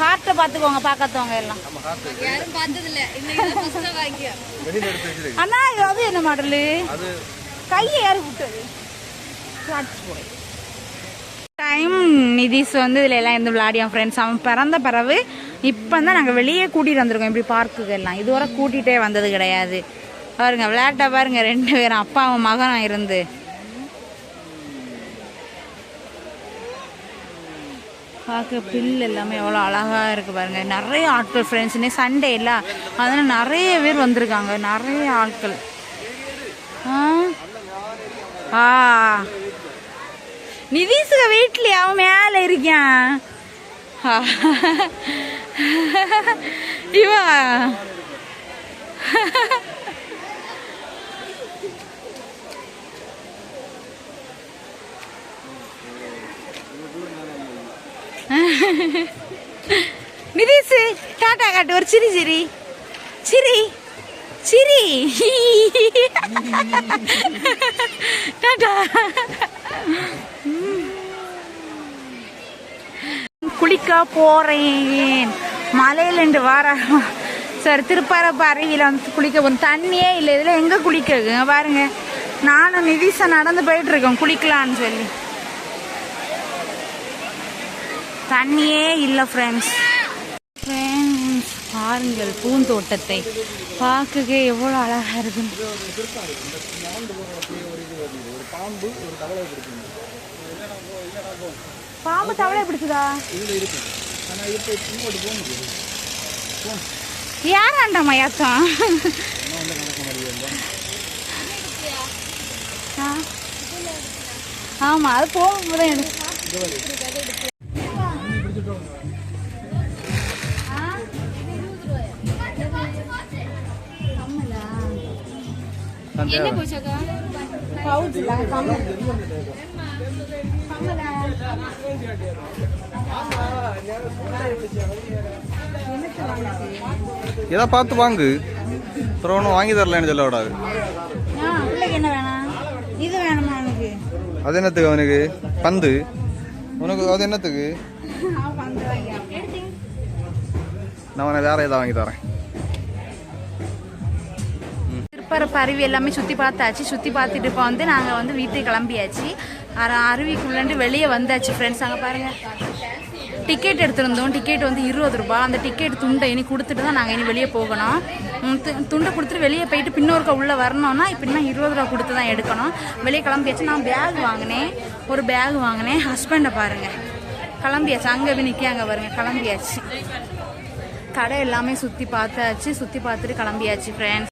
ஹார்ட்டை பார்த்துக்கோங்க பார்க்காதவங்க எல்லாம். யாரும் பார்த்ததில்ல. அண்ணா இது அது என்ன மாடலு? அது கையை யாரு விட்டது டைம் நிதிஷ் வந்து இதில் எல்லாம் இருந்து விளையாடியான் ஃப்ரெண்ட்ஸ் அவன் பிறந்த பிறகு இப்போ தான் நாங்கள் வெளியே கூட்டிகிட்டு வந்திருக்கோம். இப்படி பார்க்குக்கு எல்லாம் இதுவரை கூட்டிகிட்டே வந்தது கிடையாது. பாருங்க விளையாட்டா பாருங்க ரெண்டு பேரும் அப்பாவும் மகனும் இருந்து. பார்க்க பில் எல்லாமே எவ்வளோ அழகாக இருக்குது பாருங்க. நிறைய ஆட்கள் ஃப்ரெண்ட்ஸ் இன்னும் சண்டே இல்லை? அதனால் நிறைய பேர் வந்திருக்காங்க. நிறைய ஆட்கள். ஆ? ஆ. நிதிஷுக வீட்லயே? அவன் மேலே இருக்கான் இவன் நிதிஷ் டாட்டா காட்டு ஒரு சிரி சிரி சிரி சிரி டாட்டா குளிக்க போறேன் மலையிலேருந்து வர சார் திருப்பரப்பு அருவியில் வந்து குளிக்க போகிறோம் தண்ணியே இல்லை இதில் எங்கே குளிக்க பாருங்க நானும் நிதிஷை நடந்து போயிட்டு குளிக்கலான்னு சொல்லி தண்ணியே இல்லை ஃப்ரெண்ட்ஸ் ஃப்ரெண்ட்ஸ் பாருங்கள் பூந்தோட்டத்தை. பார்க்கவே எவ்வளோ அழகாக இருக்குன்னு பாம்பு தவளை பிடிச்சதா? யார் மயாத்தம் ஆ. ஆமா அது போகும்போது என்ன போச்சாக்கா பவுச்சுல கம்மல் கம்மலா. எதை பார்த்து வாங்கு. அப்புறம் ஒன்றும் வாங்கி தரலன்னு சொல்ல விடாது என்ன வேணாம் இது வேணுமா எனக்கு அது என்னத்துக்கு அவனுக்கு? பந்து. உனக்கு அது என்னத்துக்கு? நான் உனக்கு வேற ஏதாவது வாங்கி தரேன். திருப்பரப்பு அருவி எல்லாமே சுற்றி பார்த்தாச்சு. சுற்றி பார்த்துட்டு இப்போ வந்து நாங்கள் வந்து வீட்டுக்கு கிளம்பியாச்சு. அர- அருவிக்குள்ளேருந்து வெளியே வந்தாச்சு ஃப்ரெண்ட்ஸ் அங்கே பாருங்கள் டிக்கெட் எடுத்திருந்தோம். டிக்கெட் வந்து இருபது ரூபா அந்த டிக்கெட் துண்டை இனி கொடுத்துட்டு தான் நாங்கள் இனி வெளியே போகணும். து- துண்டை கொடுத்துட்டு வெளியே போயிட்டு பின்னொருக்க உள்ளே வரணும்னா இப்போ இன்னும் இருபது ரூபா கொடுத்து தான் எடுக்கணும். வெளியே கிளம்பியாச்சு. நான் பேக் வாங்கினேன். ஒரு பேக் வாங்கினேன். ஹஸ்பண்டை பாருங்கள் கிளம்பியாச்சு. அங்கே போய் நிற்க அங்கே பாருங்க. கிளம்பியாச்சு. கடை எல்லாமே சுற்றி பார்த்தாச்சு. சுற்றி பார்த்துட்டு கிளம்பியாச்சு ஃப்ரெண்ட்ஸ்